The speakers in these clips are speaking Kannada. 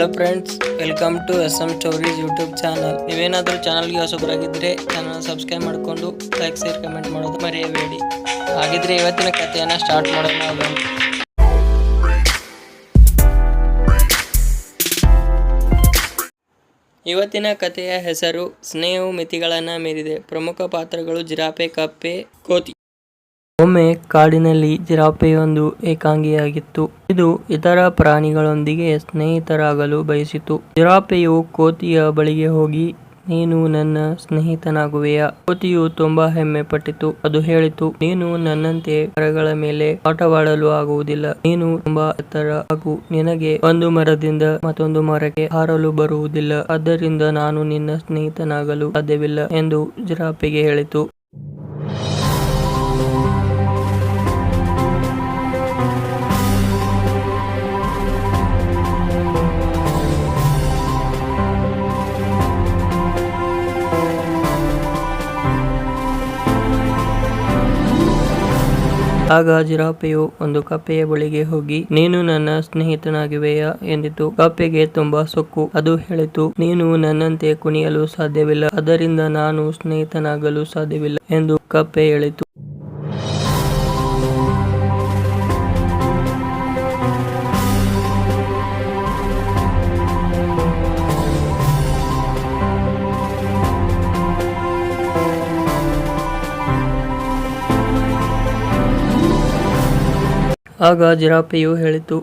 Hello friends, welcome to S M stories YouTube channel. ನೀವೇನಾದರೂ ಚಾನಲ್ಗೆ ಹೊಸಬರಾಗಿದ್ದರೆ ಚಾನಲ್ ಸಬ್ಸ್ಕ್ರೈಬ್ ಮಾಡಿಕೊಂಡು ಲೈಕ್ ಶೇರ್ ಕಮೆಂಟ್ ಮಾಡೋದು ಮರೆಯಬೇಡಿ. ಹಾಗಿದ್ರೆ ಇವತ್ತಿನ ಕಥೆಯನ್ನು ಸ್ಟಾರ್ಟ್ ಮಾಡೋಣ ಇವತ್ತಿನ ಕಥೆಯ ಹೆಸರು ಸ್ನೇಹವು ಮಿತಿಗಳನ್ನು ಮೀರಿದೆ. ಪ್ರಮುಖ ಪಾತ್ರಗಳು ಜಿರಾಪೆ ಕಪ್ಪೆ, ಕೋತಿ. ಒಮ್ಮೆ ಕಾಡಿನಲ್ಲಿ ಜಿರಾಫೆಯೊಂದು ಏಕಾಂಗಿಯಾಗಿತ್ತು. ಇದು ಇತರ ಪ್ರಾಣಿಗಳೊಂದಿಗೆ ಸ್ನೇಹಿತರಾಗಲು ಬಯಸಿತು. ಜಿರಾಫೆಯು ಕೋತಿಯ ಬಳಿಗೆ ಹೋಗಿ, ನೀನು ನನ್ನ ಸ್ನೇಹಿತನಾಗುವೆಯಾ? ಕೋತಿಯು ತುಂಬಾ ಹೆಮ್ಮೆ ಪಟ್ಟಿತು ಅದು ಹೇಳಿತು, ನೀನು ನನ್ನಂತೆ ಮರಗಳ ಮೇಲೆ ಆಟವಾಡಲು ಆಗುವುದಿಲ್ಲ. ನೀನು ತುಂಬಾ ಎತ್ತರ ಹಾಗೂ ನಿನಗೆ ಒಂದು ಮರದಿಂದ ಮತ್ತೊಂದು ಮರಕ್ಕೆ ಹಾರಲು ಬರುವುದಿಲ್ಲ. ಆದ್ದರಿಂದ ನಾನು ನಿನ್ನ ಸ್ನೇಹಿತನಾಗಲು ಸಾಧ್ಯವಿಲ್ಲ ಎಂದು ಜಿರಾಫೆಗೆ ಹೇಳಿತು. ಆಗ ಜಿರಾಫೆಯು ಒಂದು ಕಪ್ಪೆಯ ಬಳಿಗೆ ಹೋಗಿ, ನೀನು ನನ್ನ ಸ್ನೇಹಿತನಾಗಿವೆಯಾ? ಎಂದಿತು. ಕಪ್ಪೆಗೆ ತುಂಬಾ ಸೊಕ್ಕು. ಅದು ಹೇಳಿತು, ನೀನು ನನ್ನಂತೆ ಕುಣಿಯಲು ಸಾಧ್ಯವಿಲ್ಲ. ಅದರಿಂದ ನಾನು ಸ್ನೇಹಿತನಾಗಲು ಸಾಧ್ಯವಿಲ್ಲ ಎಂದು ಕಪ್ಪೆ ಹೇಳಿತು. ಆಗ ಜಿರಾಫೆಯು ಹೇಳಿತು,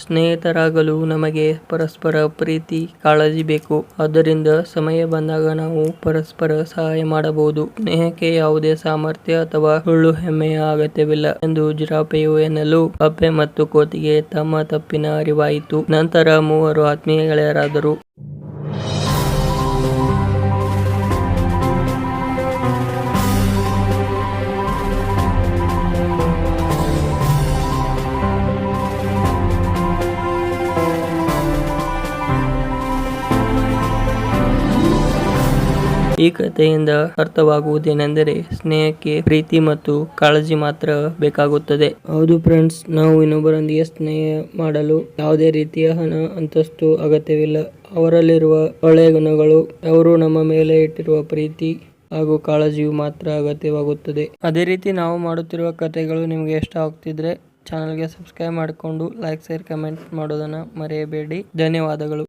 ಸ್ನೇಹಿತರಾಗಲು ನಮಗೆ ಪರಸ್ಪರ ಪ್ರೀತಿ, ಕಾಳಜಿ ಬೇಕು. ಆದ್ದರಿಂದ ಸಮಯ ಬಂದಾಗ ನಾವು ಪರಸ್ಪರ ಸಹಾಯ ಮಾಡಬಹುದು. ಸ್ನೇಹಕ್ಕೆ ಯಾವುದೇ ಸಾಮರ್ಥ್ಯ ಅಥವಾ ಸುಳ್ಳು ಹೆಮ್ಮೆಯ ಅಗತ್ಯವಿಲ್ಲ ಎಂದು ಜಿರಾಫೆಯು ಎನ್ನಲು ಕಪ್ಪೆ ಮತ್ತು ಕೋತಿಗೆ ತಮ್ಮ ತಪ್ಪಿನ ಅರಿವಾಯಿತು. ನಂತರ ಮೂವರು ಆತ್ಮೀಯ ಗೆಳೆಯರಾದರು. ಈ ಕಥೆಯಿಂದ ಅರ್ಥವಾಗುವುದೇನೆಂದರೆ ಸ್ನೇಹಕ್ಕೆ ಪ್ರೀತಿ ಮತ್ತು ಕಾಳಜಿ ಮಾತ್ರ ಬೇಕಾಗುತ್ತದೆ. ಹೌದು ಫ್ರೆಂಡ್ಸ್, ನಾವು ಇನ್ನೊಬ್ಬರೊಂದಿಗೆ ಸ್ನೇಹ ಮಾಡಲು ಯಾವುದೇ ರೀತಿಯ ಹಣ, ಅಂತಸ್ತು ಅಗತ್ಯವಿಲ್ಲ. ಅವರಲ್ಲಿರುವ ಒಳ್ಳೆಯ ಗುಣಗಳು, ಅವರು ನಮ್ಮ ಮೇಲೆ ಇಟ್ಟಿರುವ ಪ್ರೀತಿ ಹಾಗೂ ಕಾಳಜಿಯು ಮಾತ್ರ ಅಗತ್ಯವಾಗುತ್ತದೆ. ಅದೇ ರೀತಿ ನಾವು ಮಾಡುತ್ತಿರುವ ಕಥೆಗಳು ನಿಮಗೆ ಇಷ್ಟ ಆಗ್ತಿದ್ರೆ ಚಾನಲ್ಗೆ ಸಬ್ಸ್ಕ್ರೈಬ್ ಮಾಡಿಕೊಂಡು, ಲೈಕ್, ಶೇರ್, ಕಮೆಂಟ್ ಮಾಡೋದನ್ನು ಮರೆಯಬೇಡಿ. ಧನ್ಯವಾದಗಳು.